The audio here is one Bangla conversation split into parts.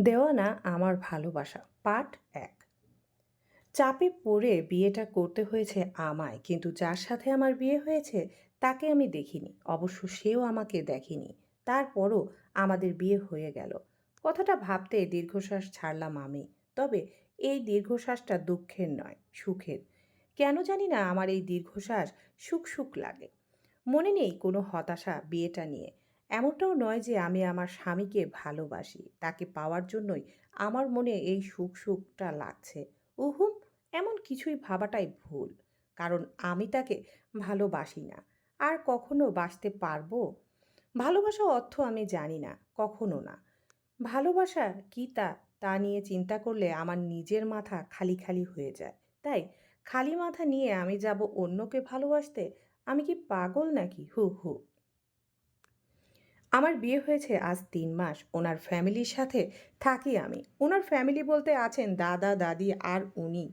দেওয়ানা আমার ভালোবাসা, পার্ট এক। চাপে পড়ে বিয়েটা করতে হয়েছে আমায়, কিন্তু যার সাথে আমার বিয়ে হয়েছে তাকে আমি দেখিনি, অবশ্য সেও আমাকে দেখেনি। তারপরও আমাদের বিয়ে হয়ে গেল। কথাটা ভাবতে দীর্ঘশ্বাস ছাড়লাম আমি, তবে এই দীর্ঘশ্বাসটা দুঃখের নয়, সুখের। কেন জানি না আমার এই দীর্ঘশ্বাস সুখ সুখ লাগে। মনে নেই কোনো হতাশা বিয়েটা নিয়ে। এমনটাও নয় যে আমি আমার স্বামীকে ভালোবাসি। তাকে পাওয়ার জন্যই আমার মনে এই সুখ সুখটা লাগছে। উহুম এমন কিছুই ভাবাটাই ভুল। কারণ আমি তাকে ভালোবাসি না। আর কখনো বাসতে পারব? ভালোবাসা অর্থ আমি জানি না, কখনো না। ভালোবাসা কি তা তা নিয়ে চিন্তা করলে আমার নিজের মাথা খালি খালি হয়ে যায়। তাই খালি মাথা নিয়ে আমি যাব অন্যকে ভালোবাসতে? আমি কি পাগল নাকি? হু হু। আমার বিয়ে হয়েছে আজ তিন মাস, ওনার ফ্যামিলির সাথে থাকি আমি। ওনার ফ্যামিলি বলতে আছেন দাদা, দাদি আর উনি।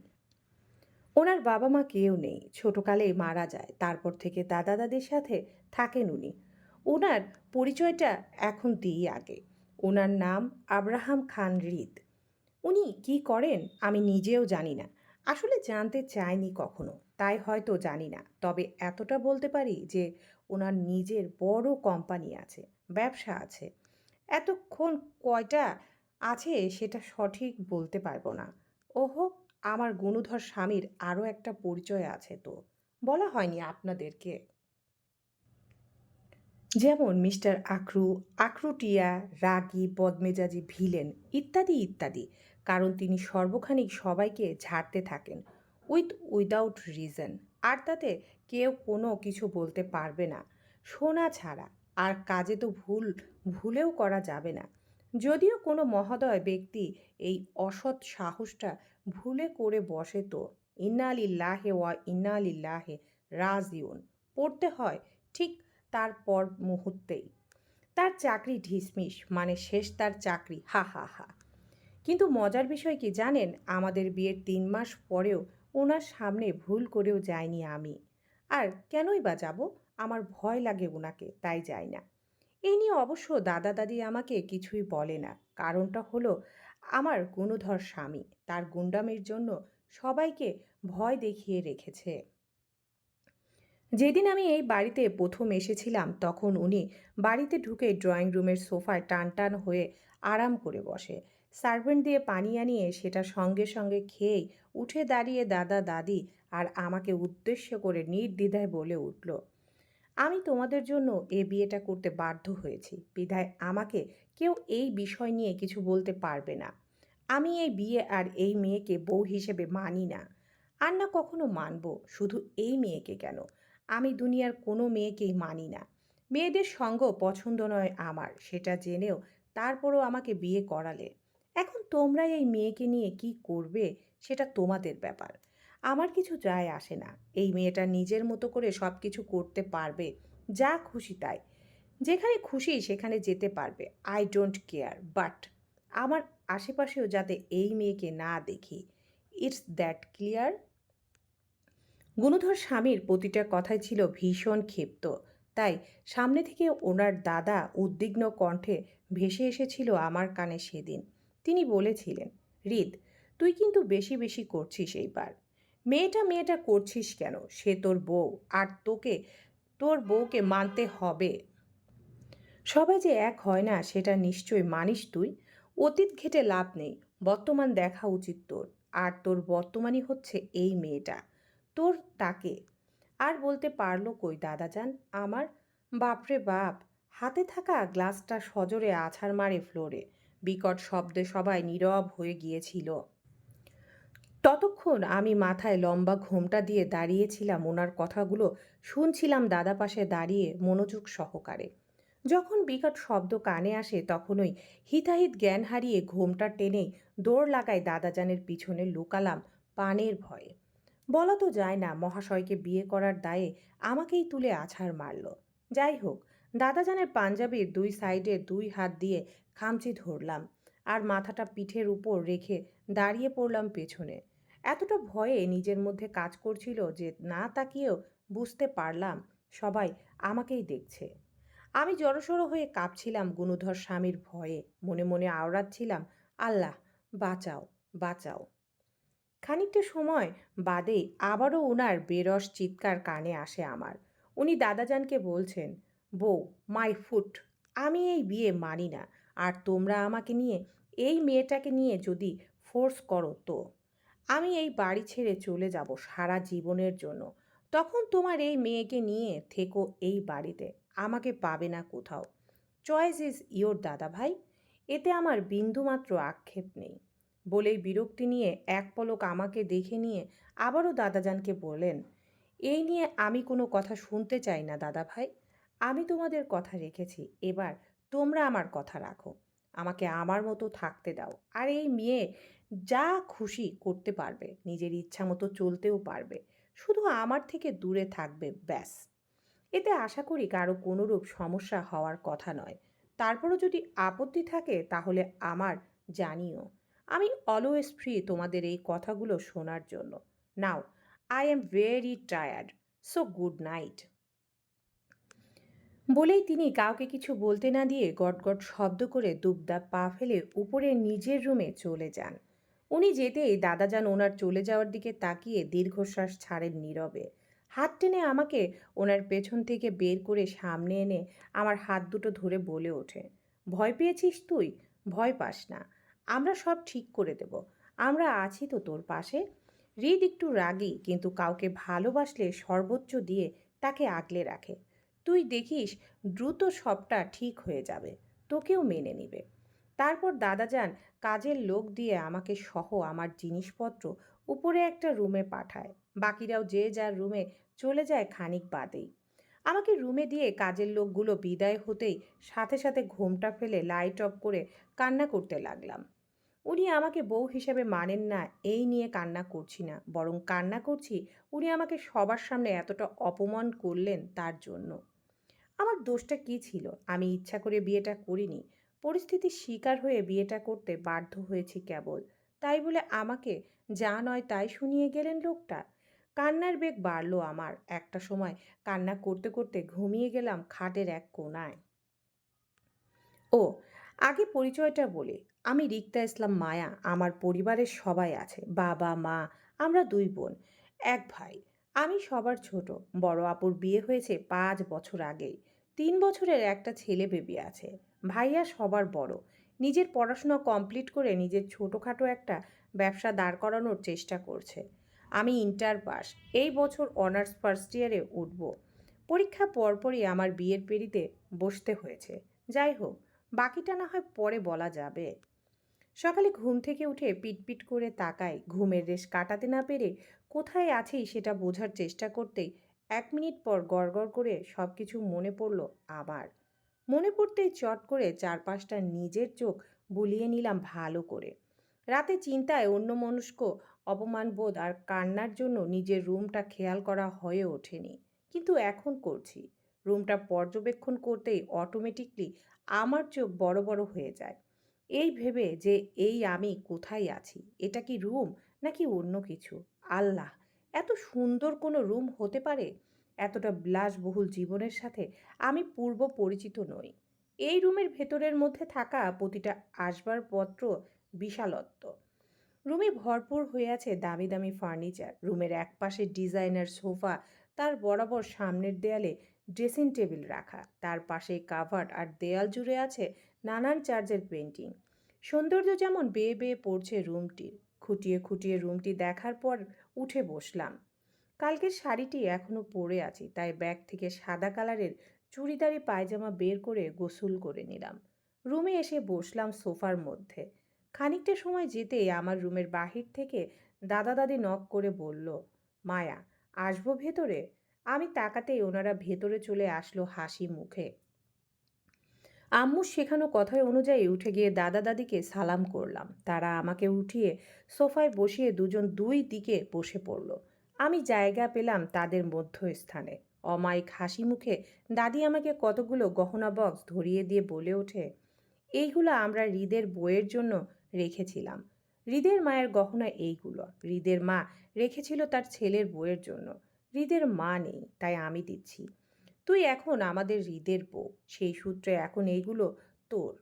ওনার বাবা মা কেউ নেই, ছোটকালেই মারা যায়, তারপর থেকে দাদা, দাদির সাথে থাকেন উনি। ওনার পরিচয়টা এখন দিই আগে। ওনার নাম আব্রাহাম খান রিদ। উনি কি করেন আমি নিজেও জানি না, আসলে জানতে চাইনি কখনো। তাই হয়তো জানি না। তবে এতটা বলতে পারি যে ওনার নিজের বড় কোম্পানি আছে, ব্যবসা আছে। এতক্ষণ কয়টা আছে সেটা সঠিক বলতে পারব না। ওহো, আমার গুণধর স্বামীর আরও একটা পরিচয় আছে তো। বলা হয়নি আপনাদেরকে। যেমন মিস্টার আক্রু আক্রুটিয়া রাগী, বদমেজাজি, ভিলেন ইত্যাদি ইত্যাদি। কারণ তিনি সর্বখানিক সবাইকে ঝাড়তে থাকেন। With without reason. আর তাতে কেউ কোনো কিছু বলতে পারবে না। শোনা ছাড়া আর কাজে তো ভুল, ভুলেও করা যাবে না। যদিও কোনো মহোদয় ব্যক্তি এই অসৎ সাহসটা ভুলে করে বসে তো ইন্নালিল্লাহে ওয়া ইন্নালিল্লাহে রাজিউন। পড়তে হয় ঠিক তারপর মুহূর্তেই। তার চাকরি ঢিসমিস মানে শেষ তার চাকরি, হা হা হা। কিন্তু মজার বিষয় কি জানেন? আমাদের বিয়ের তিন মাস পরেও ওনার সামনে ভুল করেও যাইনি আমি। আর কেনই বা যাব? আমার ভয় লাগে ওনাকে তাই যাই না। এই নিয়ে অবশ্য দাদা দাদি আমাকে কিছুই বলে না। কারণটা হলো, আমার গুণধর স্বামী, তার গুন্ডামের জন্য সবাইকে ভয় দেখিয়ে রেখেছে। যেদিন আমি এই বাড়িতে প্রথম এসেছিলাম, তখন উনি বাড়িতে ঢুকে ড্রয়িং রুমের সোফায় টান টান হয়ে আরাম করে বসে। সার্ভেন্ট দিয়ে পানি আনিয়ে সেটা সঙ্গে সঙ্গে খেয়েই উঠে দাঁড়িয়ে দাদা, দাদি আর আমাকে উদ্দেশ্য করে নির্দ্বিধায় বলে উঠল, আমি তোমাদের জন্য এ বিয়েটা করতে বাধ্য হয়েছি। বিধায় আমাকে কেউ এই বিষয় নিয়ে কিছু বলতে পারবে না। আমি এই বিয়ে আর এই মেয়েকে বউ হিসেবে মানি না। আর না কখনো মানব, শুধু এই মেয়েকে কেন? আমি দুনিয়ার কোনো মেয়েকেই মানি না। মেয়েদের সঙ্গ পছন্দ নয় আমার, সেটা জেনেও তারপরও আমাকে বিয়ে করালে। এখন তোমরা এই মেয়েকে নিয়ে কি করবে সেটা তোমাদের ব্যাপার। আমার কিছু যায় আসে না। এই মেয়েটা নিজের মতো করে সব কিছু করতে পারবে, যা খুশি তাই। যেখানে খুশি সেখানে যেতে পারবে। আই ডোন্ট কেয়ার বাট আমার আশেপাশেও যাতে এই মেয়েকে না দেখি ইটস দ্যাট ক্লিয়ার গুণধর স্বামীর প্রতিটা কথাই ছিল ভীষণ ক্ষিপ্ত। তাই সামনে থেকে ওনার দাদা উদ্বিগ্ন কণ্ঠে ভেসে এসেছিল আমার কানে সেদিন। তিনি বলেছিলেন রিদ তুই কিন্তু বেশি বেশি করছিস এইবার। মেয়েটা মেয়েটা করছিস কেন? সে তোর বউ, আর তোকে, তোর বউকে মানতে হবে। সবাই যে এক হয় না, সেটা নিশ্চয় মানিস তুই। অতীত ঘেটে লাভ নেই, বর্তমান দেখা উচিত তোর। আর তোর বর্তমানই হচ্ছে এই মেয়েটা। তোর তাকে। আর বলতে পারল কই, দাদাজান? আমার? বাপরে বাপ! হাতে থাকা গ্লাসটা সজোরে আছাড় মারে ফ্লোরে। বিকট শব্দে সবাই নীরব হয়ে গিয়েছিল। ততক্ষণ আমি মাথায় লম্বা ঘোমটা দিয়ে দাঁড়িয়েছিলাম ওনার কথাগুলো শুনছিলাম দাদা পাশে দাঁড়িয়ে মনোযোগ সহকারে। যখন বিকট শব্দ কানে আসে তখনই হিতাহিত জ্ঞান হারিয়ে ঘোমটা টেনে দৌড় লাগায় দাদাজানের পিছনে লুকালাম পানের ভয়ে। বলা তো যায় না মহাশয়কে বিয়ে করার দায়ে আমাকেই তুলে আছাড় মারল। যাই হোক দাদাজানের পাঞ্জাবির দুই সাইডে দুই হাত দিয়ে খামচি ধরলাম আর মাথাটা পিঠের উপর রেখে দাঁড়িয়ে পড়লাম পেছনে। এতটা ভয়ে নিজের মধ্যে কাজ করছিল যে না তাকিয়েও বুঝতে পারলাম সবাই আমাকেই দেখছে। আমি জড়সড় হয়ে কাঁপছিলাম গুণধর স্বামীর ভয়ে। মনে মনে আওড়াচ্ছিলাম, আল্লাহ, বাঁচাও বাঁচাও। খানিকটা সময় বাদে আবারও ওনার বেরস চিৎকার কানে আসে আমার। উনি দাদাজানকে বলছেন বউ, মাই ফুট, আমি এই বিয়ে মানি না। আর তোমরা আমাকে নিয়ে এই মেয়েটাকে নিয়ে যদি ফোর্স করো তো। আমি এই বাড়ি ছেড়ে চলে যাব সারা জীবনের জন্য। তখন তোমার এই মেয়েকে নিয়ে থেকো এই বাড়িতে। আমাকে পাবে না কোথাও। চয়েস ইজ ইয়োর দাদা ভাই। এতে আমার বিন্দুমাত্র আক্ষেপ নেই। বলেই বিরক্তি নিয়ে এক পলক আমাকে দেখে নিয়ে আবারও দাদাজানকে বলেন এই নিয়ে আমি কোনো কথা শুনতে চাই না দাদা ভাই। আমি তোমাদের কথা রেখেছি, এবার তোমরা আমার কথা রাখো। আমাকে আমার মতো থাকতে দাও। আর এই মেয়ে যা খুশি করতে পারবে, নিজের ইচ্ছা মতো চলতেও পারবে। শুধু আমার থেকে দূরে থাকবে, ব্যাস। এতে আশা করি কারও কোনোরূপ সমস্যা হওয়ার কথা নয়। তারপরও যদি আপত্তি থাকে, তাহলে আমার জানিও। আমি অলওয়েজ ফ্রি তোমাদের এই কথাগুলো শোনার জন্য। Now I am very tired so good night বলেই তিনি কাউকে কিছু বলতে না দিয়ে গটগট শব্দ করে দুবদাব পা ফেলে উপরে নিজের রুমে চলে যান। উনি যেতেই দাদাজান ওনার চলে যাওয়ার দিকে তাকিয়ে দীর্ঘশ্বাস ছাড়েন নীরবে। হাত টেনে আমাকে ওনার পেছন থেকে বের করে সামনে এনে আমার হাত দুটো ধরে বলে ওঠে, ভয় পেয়েছিস তুই? ভয় পাস না। আমরা সব ঠিক করে দেব। আমরা আছি তো তোর পাশে। হৃদ একটু রাগী, কিন্তু কাউকে ভালোবাসলে সর্বোচ্চ দিয়ে তাকে আগলে রাখে। তুই দেখিস দ্রুত সবটা ঠিক হয়ে যাবে, তোকেও মেনে নিবে। তারপর দাদাজান কাজের লোক দিয়ে আমাকে সহ আমার জিনিসপত্র উপরে একটা রুমে পাঠায়। বাকিরাও যে যার রুমে চলে যায় খানিক বাদেই। আমাকে রুমে দিয়ে কাজের লোকগুলো বিদায় হতেই সাথে সাথে ঘোমটা ফেলে লাইট অফ করে কান্না করতে লাগলাম। উনি আমাকে বউ হিসেবে মানেন না, এই নিয়ে কান্না করছি না, বরং কান্না করছি উনি আমাকে সবার সামনে এতটা অপমান করলেন তার জন্য। আমার দোষটা কী ছিল? আমি ইচ্ছা করে বিয়েটা করিনি। পরিস্থিতির শিকার হয়ে বিয়েটা করতে বাধ্য হয়েছি কেবল। তাই বলে আমাকে যা নয় তাই শুনিয়ে গেলেন লোকটা। কান্নার বেগ বাড়লো আমার। একটা সময় কান্না করতে করতে ঘুমিয়ে গেলাম খাটের এক কোনায়। ও, আগে পরিচয়টা বলি। আমি রিক্তা ইসলাম মায়া। আমার পরিবারের সবাই আছে। বাবা, মা, আমরা দুই বোন। এক ভাই। আমি সবার ছোট। বড় আপুর বিয়ে হয়েছে পাঁচ বছর আগেই। তিন বছরের একটা ছেলে বেবি আছে। ভাইয়া সবার বড়। নিজের পড়াশোনা কমপ্লিট করে নিজের ছোটোখাটো একটা ব্যবসা দাঁড় করানোর চেষ্টা করছে। আমি ইন্টার পাস এই বছর অনার্স ফার্স্ট ইয়ারে উঠব। পরীক্ষা পরপরই আমার বিয়ের পেরিতে বসতে হয়েছে। যাই হোক, বাকিটা না হয় পরে বলা যাবে। সকালে ঘুম থেকে উঠে পিটপিট করে তাকাই। ঘুমের রেশ কাটাতে না পেরে কোথায় আছি সেটা বোঝার চেষ্টা করতেই এক মিনিট পর গড়গড় করে সব কিছু মনে পড়ল আবার। মনে পড়তেই চট করে চারপাশটা নিজের চোখ বুলিয়ে নিলাম ভালো করে। রাতে চিন্তায় অন্য মনস্ক অপমানবোধ আর কান্নার জন্য নিজের রুমটা খেয়াল করা হয়ে ওঠেনি। কিন্তু এখন করছি। রুমটা পর্যবেক্ষণ করতেই অটোমেটিকলি আমার চোখ বড় বড় হয়ে যায়। এই ভেবে যে এই আমি কোথায় আছি? এটা কি রুম? নাকি অন্য কিছু? আল্লাহ! এত সুন্দর কোনো রুম হতে পারে? এতটা বিলাসবহুল জীবনের সাথে আমি পূর্ব পরিচিত নই। এই রুমের ভেতরের মধ্যে থাকা প্রতিটা আসবাবপত্র বিশালত্ব। রুমে ভরপুর হয়ে আছে দামি দামি ফার্নিচার। রুমের একপাশে ডিজাইনার সোফা, তার বরাবর সামনের দেয়ালে ড্রেসিং টেবিল রাখা, তার পাশে কাভার্ড আর দেয়াল জুড়ে আছে নানান চার্জের পেন্টিং সৌন্দর্য যেমন বেয়ে বেয়ে পড়ছে রুমটির। খুঁটিয়ে খুঁটিয়ে রুমটি দেখার পর উঠে বসলাম। কালকের শাড়িটি এখনও পরে আছি, তাই ব্যাগ থেকে সাদা কালারের চুড়িদারি পায়জামা বের করে গোসল করে নিলাম। রুমে এসে বসলাম সোফার মধ্যে। খানিকটা সময় যেতেই আমার রুমের বাহির থেকে দাদা দাদি নক করে বলল, মায়া, আসব ভেতরে? আমি তাকাতেই ওনারা ভেতরে চলে আসলো হাসি মুখে। আম্মুর শেখানো কথায় অনুযায়ী উঠে গিয়ে দাদা দাদিকে সালাম করলাম। তারা আমাকে উঠিয়ে সোফায় বসিয়ে দুজন দুই দিকে বসে পড়ল। আমি জায়গা পেলাম তাদের মধ্যস্থানে। অমায়িক হাসি মুখে দাদি আমাকে কতগুলো গহনা বক্স ধরিয়ে দিয়ে বলে ওঠে, এইগুলো আমরা হৃদের বইয়ের জন্য রেখেছিলাম। হৃদের মায়ের গহনা এইগুলো। হৃদের মা রেখেছিল তার ছেলের বইয়ের জন্য। হৃদের মা নেই, তাই আমি দিচ্ছি। তুই এখন আমাদের হৃদের বউ। সেই সূত্রে এখন এইগুলো তোর।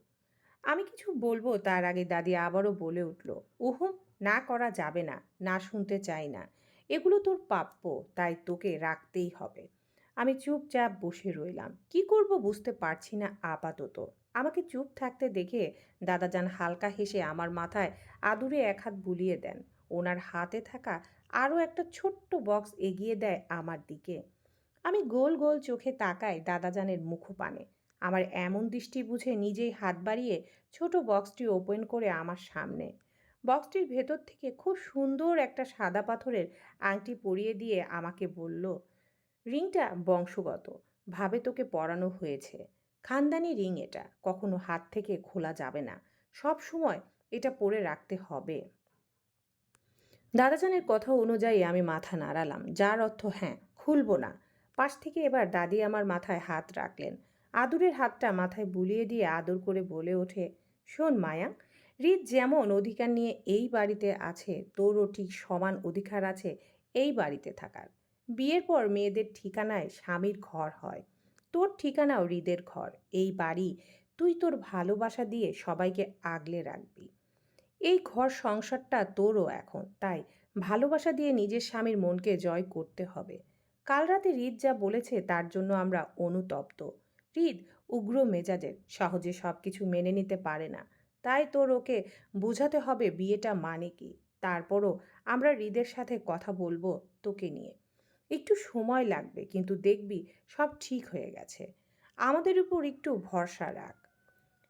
আমি কিছু বলব, তার আগে দাদি আবারও বলে উঠল উহুম না করা যাবে না না শুনতে চাই না। এগুলো তোর প্রাপ্য, তাই তোকে রাখতেই হবে। আমি চুপচাপ বসে রইলাম। কি করব বুঝতে পারছি না আপাতত। আমাকে চুপ থাকতে দেখে দাদা দাদাজান হালকা হেসে আমার মাথায় আদুরে এক হাত বুলিয়ে দেন। ওনার হাতে থাকা আরও একটা ছোট্ট বক্স এগিয়ে দেয় আমার দিকে। আমি গোল গোল চোখে তাকাই দাদাজানের মুখপানে। আমার এমন দৃষ্টি বুঝে নিজেই হাত বাড়িয়ে ছোট বক্সটি ওপেন করে আমার সামনে। বক্সটির ভেতর থেকে খুব সুন্দর একটা সাদা পাথরের আংটি পরিয়ে দিয়ে আমাকে বলল, রিংটা বংশগত, ভাবে তোকে পরানো হয়েছে। খানদানি রিং এটা, কখনো হাত থেকে খোলা যাবে না। সব সময় এটা পরে রাখতে হবে। দাদাজানের কথা অনুযায়ী আমি মাথা নাড়ালাম, যার অর্থ হ্যাঁ খুলবো না। পাশ থেকে এবার দাদি আমার মাথায় হাত রাখলেন। আদুরের হাতটা মাথায় বুলিয়ে দিয়ে আদর করে বলে ওঠে, শোন মায়া, রিত যেমন অধিকার নিয়ে এই বাড়িতে আছে, তোরও ঠিক সমান অধিকার আছে এই বাড়িতে থাকার। বিয়ের পর মেয়েদের ঠিকানায় স্বামীর ঘর হয়। তোর ঠিকানাও হৃদের ঘর। এই বাড়ি তুই তোর ভালোবাসা দিয়ে সবাইকে আগলে রাখবি। এই ঘর সংসারটা তোরও এখন। তাই ভালোবাসা দিয়ে নিজের স্বামীর মনকে জয় করতে হবে। কাল রাতে হৃদ যা বলেছে তার জন্য আমরা অনুতপ্ত। হৃদ উগ্র মেজাজের, সহজে সব কিছু মেনে নিতে পারে না। তাই তোর ওকে বোঝাতে হবে বিয়েটা মানে কি। তারপরও আমরা হৃদের সাথে কথা বলব তোকে নিয়ে। একটু সময় লাগবে, কিন্তু দেখবি সব ঠিক হয়ে গেছে। আমাদের উপর একটু ভরসা রাখ।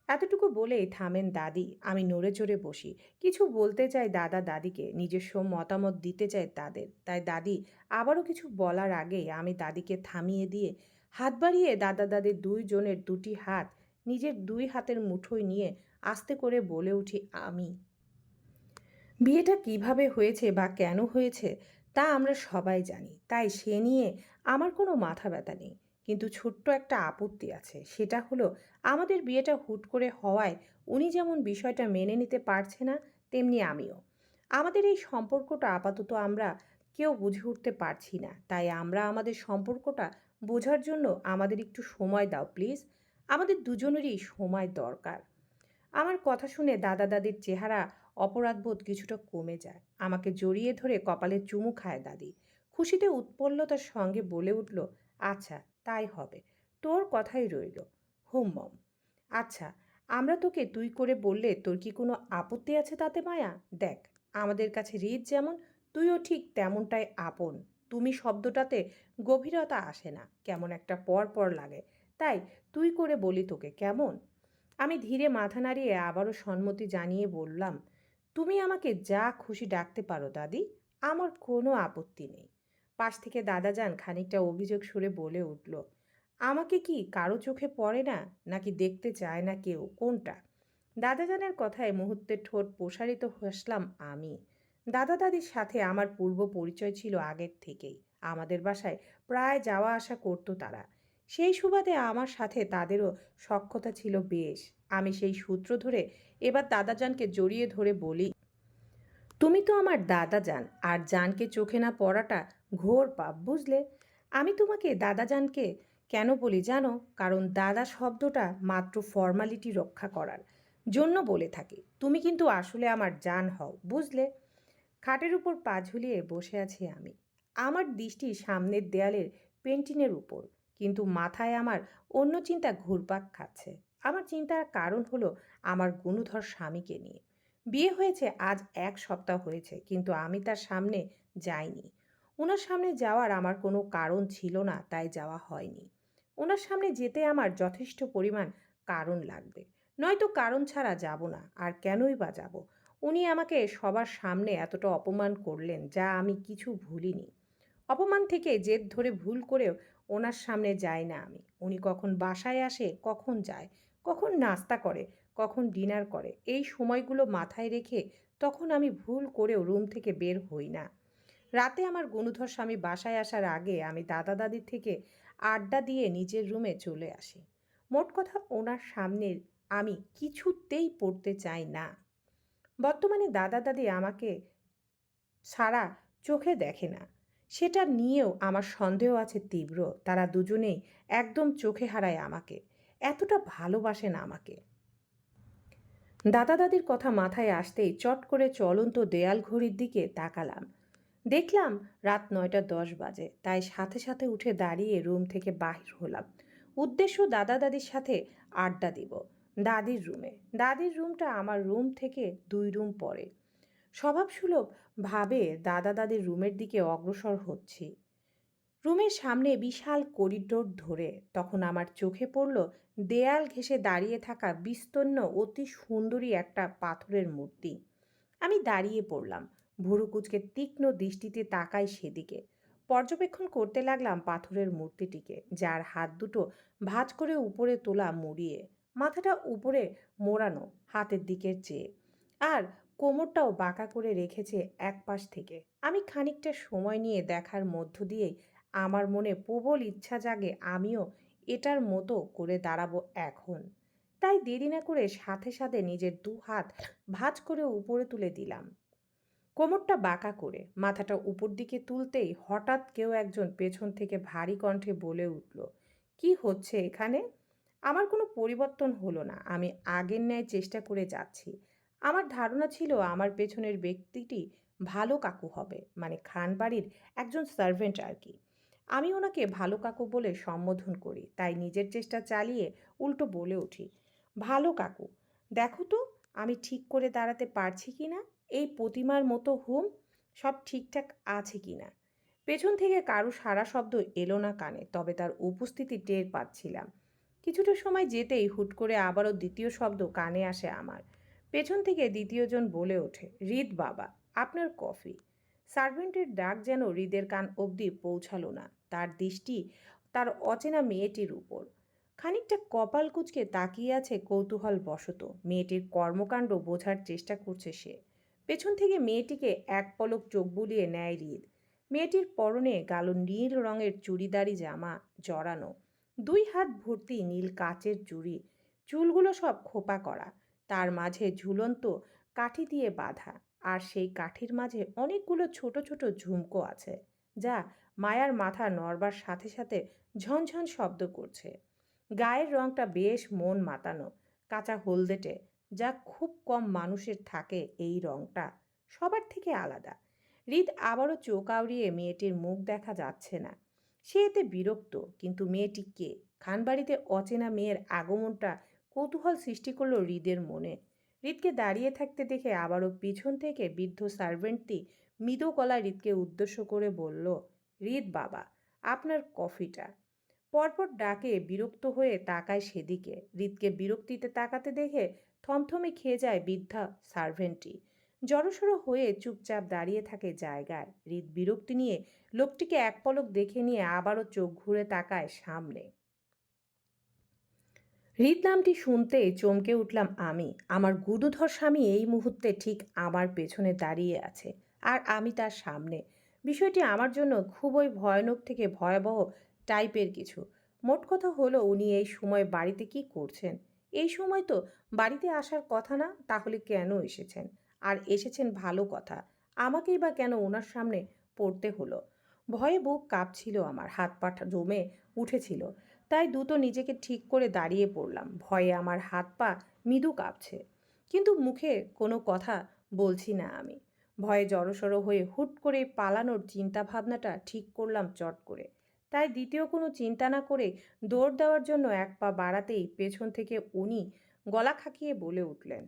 এতটুকু বলেই থামেন দাদি। আমি নড়ে চড়ে বসি। কিছু বলতে চাই দাদা দাদিকে, নিজস্ব মতামত দিতে চাই তাদের। তাই দাদি, আবারও কিছু বলার আগেই আমি দাদিকে থামিয়ে দিয়ে হাত বাড়িয়ে দাদা দাদির দুইজনের দুটি হাত, নিজের দুই হাতের মুঠোয় নিয়ে আস্তে করে বলে উঠি, আমি। বিয়েটা কীভাবে হয়েছে বা কেন হয়েছে, তা আমরা সবাই জানি। তাই সে নিয়ে আমার কোনো মাথা ব্যথা নেই। কিন্তু ছোট্ট একটা আপত্তি আছে। সেটা হলো, আমাদের বিয়েটা হুট করে হওয়ায় উনি যেমন বিষয়টা মেনে নিতে পারছে না, তেমনি আমিও। আমাদের এই সম্পর্কটা আপাতত আমরা কেউ বুঝে উঠতে পারছি না। তাই আমরা আমাদের সম্পর্কটা বোঝার জন্য আমাদের একটু সময় দাও, প্লিজ। আমাদের দুজনেরই সময় দরকার। আমার কথা শুনে দাদা দাদির চেহারা অপরাধবোধ কিছুটা কমে যায়। আমাকে জড়িয়ে ধরে কপালে চুমু খায় দাদি। খুশিতে উৎপল্লতার সঙ্গে বলে উঠল আচ্ছা তাই হবে। তোর কথাই রইল। হুম, মম। আচ্ছা আমরা তোকে তুই করে বললে তোর কি কোনো আপত্তি আছে তাতে, মায়া? দেখ, আমাদের কাছে রিত যেমন, তুইও ঠিক তেমনটাই আপন। তুমি শব্দটাতে গভীরতা আসে না, কেমন একটা পর পর লাগে। তাই তুই করে বলি তোকে, কেমন? আমি ধীরে মাথা নাড়িয়ে আবারও সম্মতি জানিয়ে বললাম, তুমি আমাকে যা খুশি ডাকতে পারো, দাদি, আমার কোনো আপত্তি নেই। পাশ থেকে দাদা যান, খানিকটা অভিযোগ সুরে বলে উঠল, আমাকে কি কারও চোখে পড়ে না? নাকি দেখতে চায় না কেউ? কোনটা? দাদাজানের কথায় মুহূর্তে ঠোঁট প্রসারিত হাসলাম আমি। দাদা দাদির সাথে আমার পূর্ব পরিচয় ছিল আগের থেকেই। আমাদের বাসায় প্রায় যাওয়া আসা করতো তারা। সেই সুবাদে আমার সাথে তাদেরও সক্ষতা ছিল বেশ। আমি সেই সূত্র ধরে এবার দাদাজানকে জড়িয়ে ধরে বলি তুমি তো আমার দাদা যান আর জানকে চোখে না পড়াটা ঘোর পাপ, বুঝলে? আমি তোমাকে দাদাজানকে কেন বলি জানো? কারণ দাদা শব্দটা মাত্র ফর্মালিটি রক্ষা করার জন্য বলে থাকি। তুমি কিন্তু আসলে আমার জান হও, বুঝলে? খাটের উপর পা ঝুলিয়ে বসে আছি আমি। আমার দৃষ্টি সামনের দেয়ালের পেন্টিংয়ের উপর, কিন্তু মাথায় আমার অন্য চিন্তা ঘুরপাক খাচ্ছে। আমার চিন্তার কারণ হলো আমার গুণধর স্বামীকে নিয়ে। বিয়ে হয়েছে, আজ এক সপ্তাহ হয়েছে, কিন্তু আমি তার সামনে যাইনি। ওনার সামনে যাওয়ার আমার কোনো কারণ ছিল না, তাই যাওয়া হয়নি। ওনার সামনে যেতে আমার যথেষ্ট পরিমাণ কারণ লাগবে। নয়তো কারণ ছাড়া যাব না, আর কেনই বা যাব? উনি আমাকে সবার সামনে এতটা অপমান করলেন, যা আমি কিছু ভুলিনি। অপমান থেকে জেদ ধরে ভুল করেও ওনার সামনে যাই না আমি। উনি কখন বাসায় আসে, কখন যায়, কখন নাস্তা করে কখন ডিনার করে, এই সময়গুলো মাথায় রেখে তখন আমি ভুল করেও রুম থেকে বের হই না। রাতে আমার গুণধর স্বামী বাসায় আসার আগে আমি দাদা দাদির থেকে আড্ডা দিয়ে নিজের রুমে চলে আসি। মোট কথা ওনার সামনে আমি কিছুতেই পড়তে চাই না। বর্তমানে দাদা দাদি আমাকে ছাড়া চোখে দেখে না। সেটা নিয়েও আমার সন্দেহ আছে তীব্র। তারা দুজনেই একদম চোখে হারায় আমাকে। এতটা ভালোবাসে না আমাকে। দাদা দাদির কথা মাথায় আসতেই চট করে চলন্ত দেয়াল ঘড়ির দিকে তাকালাম। দেখলাম রাত নয়টা দশ বাজে, তাই সাথে সাথে উঠে দাঁড়িয়ে রুম থেকে বাহির হলাম। উদ্দেশ্য দাদা দাদির সাথে আড্ডা দিব, দাদির রুমে। দাদির রুমটা আমার রুম থেকে দুই রুম পরে। স্বভাবসুলভ ভাবে দাদা দাদির রুমের দিকে অগ্রসর হচ্ছি। রুমের সামনে বিশাল করিডোর ধরে তখন আমার চোখে পড়ল দেয়াল ঘেঁষে দাঁড়িয়ে থাকা বিস্তন্ন, অতি সুন্দরী একটা পাথরের মূর্তি। আমি দাঁড়িয়ে পড়লাম ভুরু কুচকে তীক্ষ্ণ দৃষ্টিতে তাকাই সেদিকে। পর্যবেক্ষণ করতে লাগলাম পাথরের মূর্তিটিকে, যার হাত দুটো ভাঁজ করে উপরে তোলা মুড়িয়ে, মাথাটা উপরে মোড়ানো হাতের দিকের চেয়ে, আর কোমরটাও বাঁকা করে রেখেছে এক পাশ থেকে। আমি খানিকটা সময় নিয়ে দেখার মধ্য দিয়েই আমার মনে প্রবল ইচ্ছা জাগে আমিও এটার মতো করে দাঁড়াবো এখন। তাই দেরি না করে সাথে সাথে নিজের দু হাত ভাঁজ করে উপরে তুলে দিলাম। কোমরটা বাঁকা করে মাথাটা উপর দিকে তুলতেই হঠাৎ কেউ একজন পেছন থেকে ভারী কণ্ঠে বলে উঠল, কি হচ্ছে এখানে? আমার কোনো পরিবর্তন হলো না। আমি আগের ন্যায় চেষ্টা করে যাচ্ছি। আমার ধারণা ছিল আমার পেছনের ব্যক্তিটি ভালো কাকু হবে মানে খান বাড়ির একজন সার্ভেন্ট আর কি। আমি ওনাকে ভালো কাকু বলে সম্বোধন করি, তাই নিজের চেষ্টা চালিয়ে উল্টো বলে উঠি, ভালো কাকু, দেখো তো, আমি ঠিক করে দাঁড়াতে পারছি কি না? এই প্রতিমার মতো হুম, সব ঠিকঠাক আছে কি না? পেছন থেকে কারও সারা শব্দ এলো না কানে, তবে তার উপস্থিতি টের পাচ্ছিলাম। কিছুটা সময় যেতেই হুট করে আবারও দ্বিতীয় শব্দ কানে আসে আমার। পেছন থেকে দ্বিতীয়জন বলে ওঠে হৃদ বাবা, আপনার কফি। সার্ভেন্টের ডাক যেন হৃদের কান অবধি পৌঁছালো না। তার দৃষ্টি তার অচেনা মেয়েটির উপর। খানিকটা কপাল কুচকে তাকিয়ে আছে কৌতূহল বশত মেয়েটির কর্মকাণ্ড বোঝার চেষ্টা করছে সে। পেছন থেকে মেয়েটিকে এক পলক চোখ বুলিয়ে নেয় হৃদ। মেয়েটির পরনে গালো নীল রঙের চুড়িদারি জামা জড়ানো। দুই হাত ভর্তি নীল কাচের চুড়ি। চুলগুলো সব খোপা করা। তার মাঝে ঝুলন্ত কাঠি দিয়ে বাঁধা। আর সেই কাঠির মাঝে অনেকগুলো ছোট ছোট ঝুমকো আছে, যা মায়ার মাথা নড়বার সাথে সাথে ঝনঝন শব্দ করছে। গায়ের রংটা বেশ মন মাতানো, কাঁচা হলদেটে, যা খুব কম মানুষের থাকে এই রংটা, সবার থেকে আলাদা। হৃদ আবারও চোখ আউড়িয়ে মেয়েটির মুখ দেখা যাচ্ছে না। সে এতে বিরক্ত, কিন্তু মেয়েটি কে? খানবাড়িতে অচেনা মেয়ের আগমনটা কৌতূহল সৃষ্টি করল হৃদের মনে। হৃদকে দাঁড়িয়ে থাকতে দেখে আবারও পিছন থেকে বৃদ্ধ সার্ভেন্টটি মৃদু গলায় হৃদকে উদ্দেশ্য করে বলল, হৃদ বাবা, আপনার কফিটা। পরপর ডাকে বিরক্ত হয়ে তাকায় সেদিকে। হৃদকে বিরক্তিতে তাকাতে দেখে থমথমে খেয়ে যায় বৃদ্ধা সার্ভেন্টটি। জড়সড়ো হয়ে চুপচাপ দাঁড়িয়ে থাকে জায়গায়। হৃদ বিরক্তি নিয়ে লোকটিকে এক পলক দেখে নিয়ে আবারও চোখ ঘুরে তাকায় সামনে। হৃদ নামটি শুনতে চমকে উঠলাম আমি। আমার গুরুধর স্বামী এই মুহূর্তে ঠিক আমার পেছনে দাঁড়িয়ে আছে আর আমি তার সামনে। বিষয়টি আমার জন্য খুবই ভয়ানক থেকে ভয়াবহ টাইপের কিছু। মোট কথা হলো, উনি এই সময় বাড়িতে কি করছেন? এই সময় তো বাড়িতে আসার কথা না, তাহলে কেন এসেছেন? আর এসেছেন ভালো কথা, আমাকেই বা কেন ওনার সামনে পড়তে হলো? ভয়ে বুক কাঁপছিল আমার, হাত পা জমে উঠেছিল। তাই দ্রুত নিজেকে ঠিক করে দাঁড়িয়ে পড়লাম। ভয়ে আমার হাত পা মৃদু কাঁপছে। কিন্তু মুখে কোনো কথা বলছি না আমি। ভয়ে জড়সড় হয়ে হুট করে পালানোর চিন্তা ভাবনাটা ঠিক করলাম চট করে। তাই দ্বিতীয় কোনো চিন্তা না করে দৌড় দেওয়ার জন্য এক পা বাড়াতেই পেছন থেকে উনি গলা খাকিয়ে বলে উঠলেন,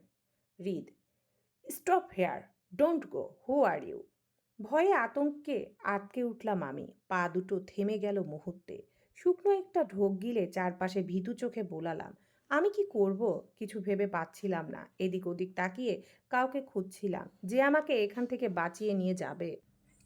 রিদ, stop here, don't go, who are you? ভয়ে আতঙ্কে আটকে উঠলাম আমি। পা দুটো থেমে গেল মুহূর্তে। শুকনো একটা ঢোক গিলে চারপাশে ভীতু চোখে বোলালাম। আমি কি করব? কিছু ভেবে পাচ্ছিলাম না। এদিক ওদিক তাকিয়ে কাউকে খুঁজছিলাম যে আমাকে এখান থেকে বাঁচিয়ে নিয়ে যাবে।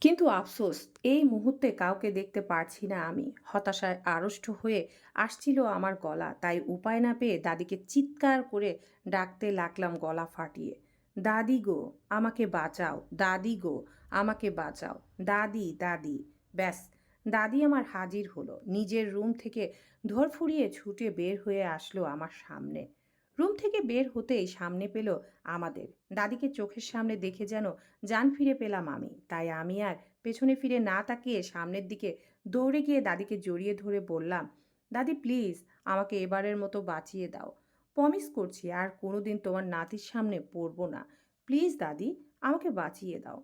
কিন্তু আফসোস, এই মুহূর্তে কাউকে দেখতে পারছি না আমি। হতাশায় আড়ষ্ট হয়ে আসছিল আমার গলা, তাই উপায় না পেয়ে দাদিকে চিৎকার করে ডাকতে লাগলাম গলা ফাটিয়ে। দাদি গো, আমাকে বাঁচাও, দাদি গো, আমাকে বাঁচাও, দাদি দাদি। ব্যাস দাদি আমার হাজির হলো। নিজের রুম থেকে ধরফুরিয়ে ছুটে বের হয়ে আসলো আমার সামনে। রুম থেকে বের হতেই সামনে পেল আমাদের। দাদিকে চোখের সামনে দেখে যেন যান ফিরে পেলাম আমি। তাই আমি আর পেছনে ফিরে না তাকিয়ে সামনের দিকে দৌড়ে গিয়ে দাদিকে জড়িয়ে ধরে বললাম, দাদি, প্লিজ আমাকে এবারের মতো বাঁচিয়ে দাও। প্রমিস করছি আর কোনোদিন তোমার নাতির সামনে পড়ব না। প্লিজ দাদি, আমাকে বাঁচিয়ে দাও।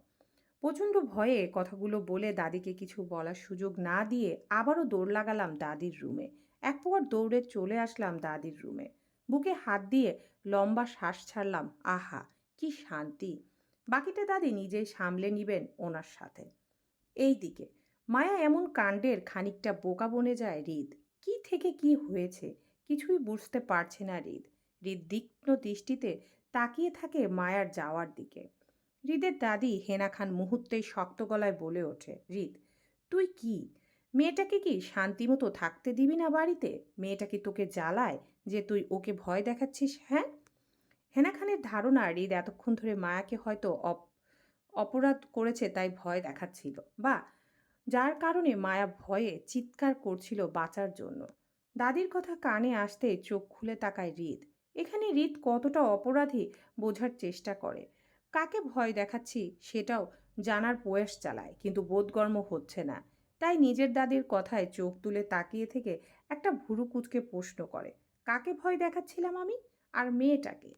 প্রচণ্ড ভয়ে কথাগুলো বলে দাদিকে কিছু বলার সুযোগ না দিয়ে আবারও দৌড় লাগালাম দাদির রুমে। এক প্রকার দৌড়ে চলে আসলাম দাদির রুমে। বুকে হাত দিয়ে লম্বা শ্বাস ছাড়লাম, আহা, কি শান্তি। বাকিটা দাদি নিজেই সামলে নিবেন ওনার সাথে। এই দিকে মায়া এমন কাণ্ডের খানিকটা বোকা বনে যায় হৃদ। কি থেকে কি হয়েছে কিছুই বুঝতে পারছে না হৃদ। হৃদ দৃষ্টিতে তাকিয়ে থাকে মায়ার যাওয়ার দিকে। হৃদের দাদি হেনা খান মুহূর্তেই শক্ত গলায় বলে ওঠে, হৃদ, তুই কি? মেয়েটাকে কি শান্তিমতো থাকতে দিবি না বাড়িতে? মেয়েটা কি তোকে জ্বালায় যে তুই ওকে ভয় দেখাচ্ছিস হ্যাঁ? হেনা খানের ধারণা হৃদ এতক্ষণ ধরে মায়াকে হয়তো অপ- অপরাধ করেছে তাই ভয় দেখাচ্ছিল বা যার কারণে মায়া ভয়ে চিৎকার করছিল বাঁচার জন্য। দাদির কথা কানে আসতে চোখ খুলে তাকায় হৃদ। এখানে হৃদ কতটা অপরাধী বোঝার চেষ্টা করে। কাকে ভয় দেখাচ্ছি সেটাও জানার প্রয়াস চালায়, কিন্তু বোধগর্ম হচ্ছে না। তাই নিজের দাদির কথায় চোখ তুলে তাকিয়ে থেকে একটা ভুরু কুচকে প্রশ্ন করে, কাকে ভয় দেখাচ্ছিলাম আমি? আর মেয়েটাকে?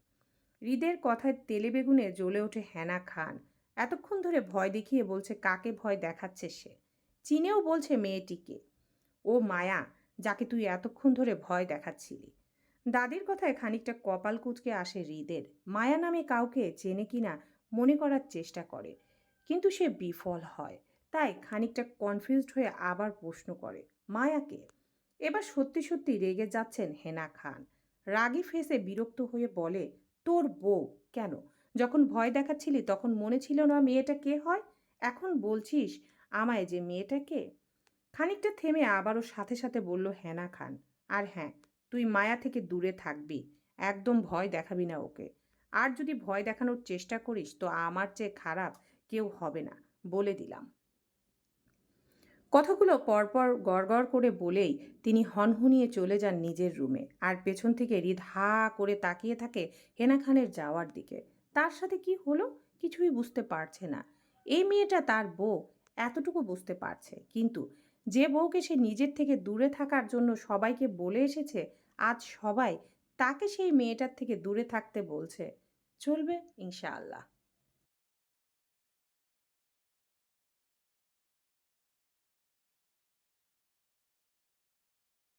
হৃদের কথায় তেলে বেগুনে জ্বলে ওঠে হেনা খান। এতক্ষণ ধরে ভয় দেখিয়ে বলছে, কাকে ভয় দেখাচ্ছে সে? চিনেও বলছে, মেয়েটিকে। ও মায়া, যাকে তুই এতক্ষণ ধরে ভয় দেখাচ্ছিলি। দাদির কথায় খানিকটা কপাল কুচকে আসে হৃদের। মায়া নামে কাউকে চেনে কিনা মনে করার চেষ্টা করে, কিন্তু সে বিফল হয়। তাই খানিকটা কনফিউজড হয়ে আবার প্রশ্ন করে, মায়াকে? এবার সত্যি সত্যি রেগে যাচ্ছেন হেনা খান। রাগী ফেসে বিরক্ত হয়ে বলে, তোর বউ, কেন? যখন ভয় দেখাচ্ছিলি তখন মনে ছিল না মেয়েটা কে হয়? এখন বলছিস আমায় যে মেয়েটা কে? খানিকটা থেমে আবারও সাথে সাথে বলল হেনা খান, আর হ্যাঁ তুই মায়া থেকে দূরে থাকবি। একদম ভয় দেখাবি না ওকে। আর যদি ভয় দেখানোর চেষ্টা করিস, তো আমার চেয়ে খারাপ কেউ হবে না, বলে দিলাম। কথাগুলো পরপর গড়গড় করে বলেই তিনি হনহনিয়ে চলে যান নিজের রুমে। আর পেছন থেকে হৃদ হা করে তাকিয়ে থাকে হেনা খানের যাওয়ার দিকে। তার সাথে কি হলো কিছুই বুঝতে পারছে না। এই মেয়েটা তার বউ, এতটুকু বুঝতে পারছে। কিন্তু যে বউকে সে নিজের থেকে দূরে থাকার জন্য সবাইকে বলে এসেছে, আজ সবাই তাকে সেই মেয়েটার থেকে দূরে থাকতে বলছে। চলবে ইনশাআল্লাহ।